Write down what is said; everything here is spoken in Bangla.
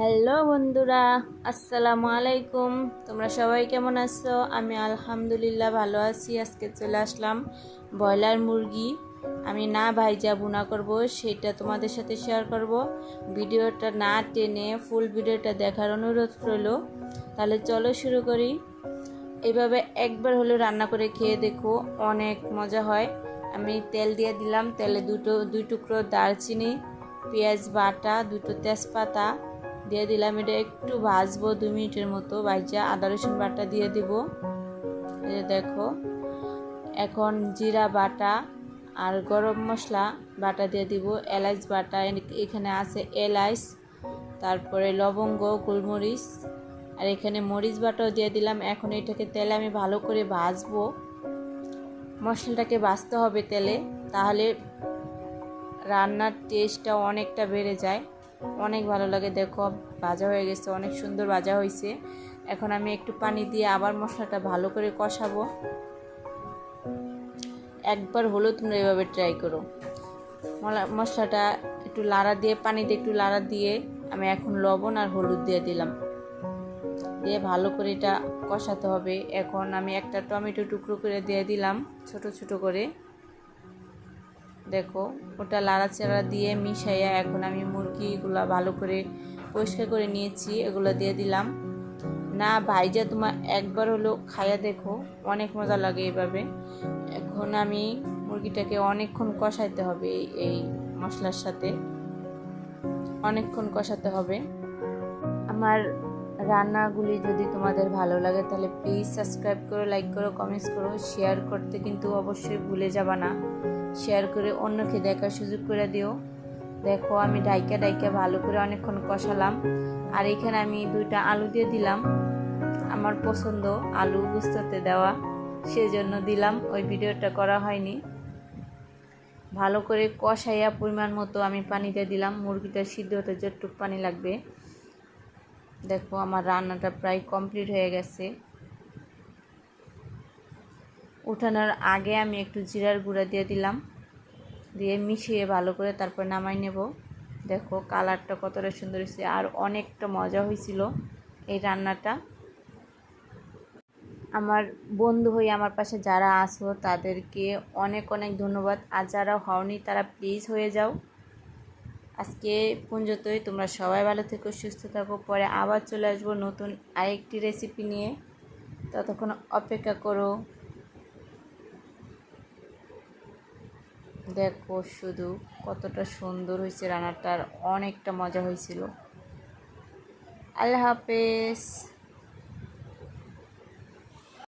হ্যালো বন্ধুরা, আসসালামু আলাইকুম। তোমরা সবাই কেমন আছো? আমি আলহামদুলিল্লাহ ভালো আছি। আজকে চলে আসলাম ব্রয়লার মুরগি। আমি না ভাইজা বুনা করব, সেটা তোমাদের সাথে শেয়ার করব। ভিডিওটা না টেনে ফুল ভিডিওটা দেখার অনুরোধ রইল। তাহলে চলো শুরু করি। এইভাবে একবার হলো রান্না করে খেয়ে দেখো, অনেক মজা হয়। আমি তেল দিয়ে দিলাম, তেলে দুটো, দুই টুকরো দারচিনি, পেঁয়াজ বাটা, দুটো তেজপাতা দিয়ে দিলাম। এটা একটু ভাজবো দু মিনিটের মতো। ভাজা আদা রসুন বাটা দিয়ে দিব। এই দেখো, এখন জিরা বাটা আর গরম মশলা বাটা দিয়ে দিব। এলাচ বাটা এখানে আছে এলাচ তারপরে লবঙ্গ, গোলমরিচ, আর এখানে মরিচ বাটাও দিয়ে দিলাম। এখন এটাকে তেলে আমি ভালো করে ভাজবো। মশলাটাকে ভাজতে হবে তেলে, তাহলে রান্নার টেস্টটা অনেকটা বেড়ে যায়। অনেক ভালো লাগে, দেখো, ভাজা হয়ে গেছে, অনেক সুন্দর ভাজা হয়েছে। এখন আমি একটু পানি দিয়ে আবার মশলাটা ভালো করে কষাবো। একবার হলো তোমরা এভাবে ট্রাই করো। মশলাটা একটু লাড়া দিয়ে, পানিতে একটু লাড়া দিয়ে আমি এখন লবণ আর হলুদ দিয়ে দিলাম। দিয়ে ভালো করে এটা কষাতে হবে। এখন আমি একটা টমেটো টুকরো করে দিয়ে দিলাম, ছোট ছোট করে। দেখো, ওটা লাড়াচাড়া দিয়ে মিশাইয়া এখন আমি মুরগিগুলো ভালো করে পরিষ্কার করে নিয়েছি, এগুলো দিয়ে দিলাম। না ভাইজা তোমার একবার হলো খাইয়া দেখো, অনেক মজা লাগে এইভাবে। এখন আমি মুরগিটাকে অনেকক্ষণ কষাইতে হবে এই মশলার সাথে। অনেকক্ষণ কষাতে হবে। আমার রান্নাগুলি যদি তোমাদের ভালো লাগে, তাহলে প্লিজ সাবস্ক্রাইব করো লাইক করো কমেন্টস করো শেয়ার করতে কিন্তু অবশ্যই ভুলে যাবা না। শেয়ার করে অন্যকে দেখার সুযোগ করে দিও। দেখো, আমি ডাইকা ডাইকা ভালো করে অনেকক্ষণ কষালাম। আর এখানে আমি দুইটা আলু দিয়ে দিলাম। আমার পছন্দ আলু গুস্ততে দেওয়া, সেজন্য দিলাম। ওই ভিডিওটা করা হয়নি। ভালো করে কষাইয়া পরিমাণ মতো আমি পানি দিয়ে দিলাম। মুরগিটা সিদ্ধ হতে যতটুক পানি লাগবে। দেখো, আমার রান্নাটা প্রায় কমপ্লিট হয়ে গেছে। উঠানোর আগে আমি একটু জিরার গুঁড়া দিয়ে দিলাম। দিয়ে মিশিয়ে ভালো করে তারপর নামাই নেব। দেখো কালারটা কতটা সুন্দর হয়েছে আর অনেকটা মজা হয়েছিল এই রান্নাটা। আমার বন্ধু হয়ে আমার পাশে যারা আসো তাদেরকে অনেক অনেক ধন্যবাদ। আর যারা হওনি, তারা প্লিজ হয়ে যাও। আজকে পুঞ্জতই তোমরা সবাই ভালো থেকো, সুস্থ থাকো। পরে আবার চলে আসব নতুন আরেকটি রেসিপি নিয়ে। ততক্ষণ অপেক্ষা করো। দেখো শুধু কতটা সুন্দর হয়েছে রান্নাটার অনেকটা মজা হয়েছিল। আল্লাহ হাফেজ।